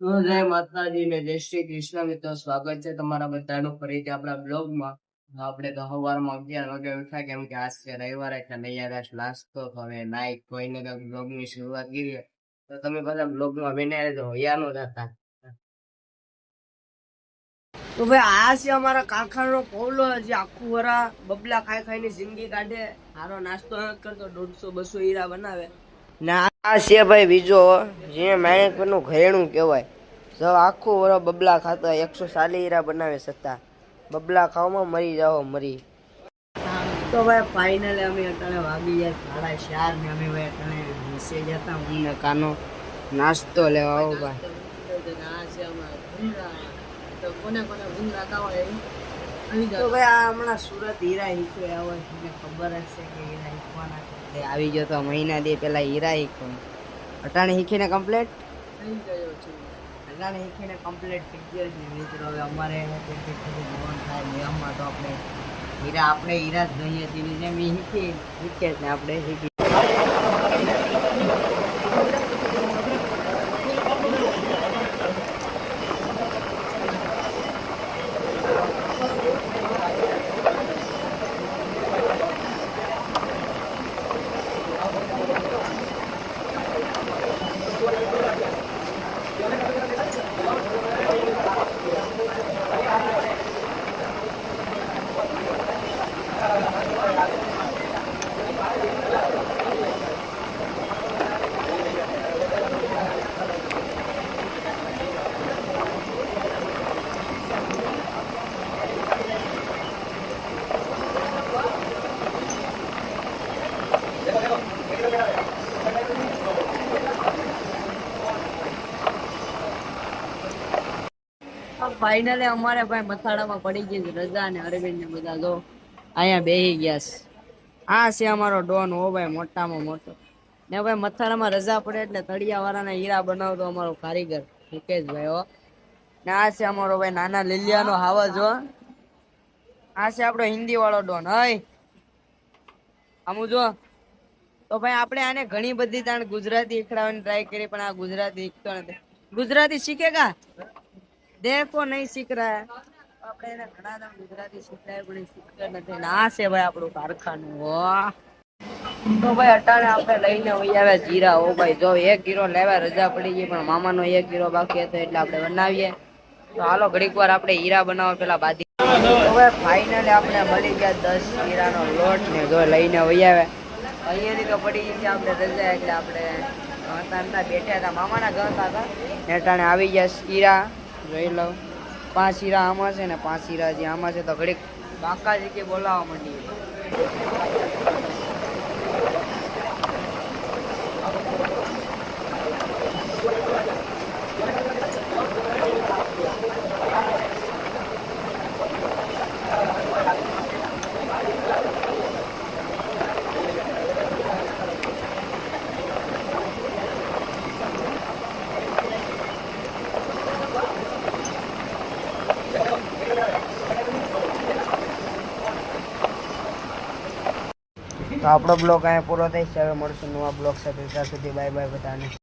તો જય માતાજી ને જય શ્રી કૃષ્ણ મિત્રો, સ્વાગત છે તમારા બધાનું ફરીથી આપણા બ્લોગમાં. આપણે તો સવારમાં અગિયાર વાગે ઉઠ્યા, કેમ કે આજ છે રવિવાર એટલે નૈયાદાસ નાસ્તો, તો હવે નાઈક કોઈને તો બ્લોગની શરૂઆત કરી તો તમે બધા બ્લોગમાં બને રહેજો યાનો હતા તો ભાઈ, આ છે અમારા કારખાનો પૌલો જે આખું વરા બબલા ખાઈ ખાઈને જિંદગી કાઢે. સારો નાસ્તો કરતો, દોઢસો બસો હીરા બનાવે. ને આ છે ભાઈ બીજો જે માણેકપુરનું ઘરેણું કહેવાય જો આખું વરો બબલા ખાતો એકસો સાલી હીરા બનાવે સત્તા બબલા ખાવામાં મરી જાઓ મરી તો ભાઈ ફાઇનલ અમે અત્યારે વાગી ગયા સાડા ચાર ને અમે ભાઈ અત્યારે નીચે જતા હું ને કાનો નાસ્તો લેવા આવો ભાઈ તો ભાઈ આ હમણાં સુરત હીરા હીકો આવે છે મને ખબર છે કે હીરા હીકવાના છે. આવી ગયો તો મહિના દે પેલા હીરા હીખો અટાણે હીખીને છે. અટાણે હીખીને કમ્પ્લેટ થઈ ગયો છે. મિત્રો હવે અમારે ભવન થાય નિયમમાં તો આપણે હીરા આપણે હીરા જ ગઈએ છીએ જેમ હીખી જ ને આપણે હીખી ફાઇનલી અમારે ભાઈ મથાડામાં પડી ગઈ રજા ને અરવિંદ ને બધા જો અહીંયા બેહી ગયા છે. આ છે અમારો ડોન હો ભાઈ મોટામાં મોટો. ને ભાઈ મથાડામાં રજા પડે એટલે તળિયા વાળાના હીરા બનાવતો અમારો કારીગર, મુકેશભાઈ, હો. ને આ છે અમારો ભાઈ નાના લીલિયાનો હાવજ, હો. આ છે આપણો હિન્દી વાળો ડોન હય આમુ જો. તો ભાઈ આપણે આને ઘણી બધી તાણ ગુજરાતી શીખડાવવાની ટ્રાય કરી, પણ આ ગુજરાતી શીખતો નથી. ગુજરાતી શીખેગા દેખો નહીં શીખ રહા આપણે એને ઘણા દમ ગુજરાતી શીખડાય પણ શીખતો નથી. ના છે ભાઈ આપણું કારખાનું વાહ તો ભાઈ અટાણે આપણે લઈને વહી આવે જીરા. ઓ ભાઈ, જો એક ગીરો લેવા રજા પડી ગઈ, પણ મામાનો એક ગીરો બાકી હતો એટલે આપણે બનાવીએ. તો હાલો, ઘડીક વાર આપણે હીરા બનાવવા પેલા બાદી હવે ફાઇનલી આપણે મળી ગયા દસ હીરાનો લોટ ને જો લઈને વહી આવે અહીંયાથી તો પડી ગઈ છે આપણે રજા, એટલે આપણે ગણતા બેઠા હતા. મામાના ગણતા હતા. ને અટાણે આવી ગયા હીરા. જોઈ લઉં. પાંચ હીરા આમાં છે ને પાંચ હીરા જે આમાં છે તો ઘડીક બાકાજી કે બોલાવવા માંડી તો આપણો બ્લોગ અહીંયા પૂરો થાય છે હવે મળશું નવા બ્લોગ સાથે. ત્યાં સુધી બાય બાય બધાને.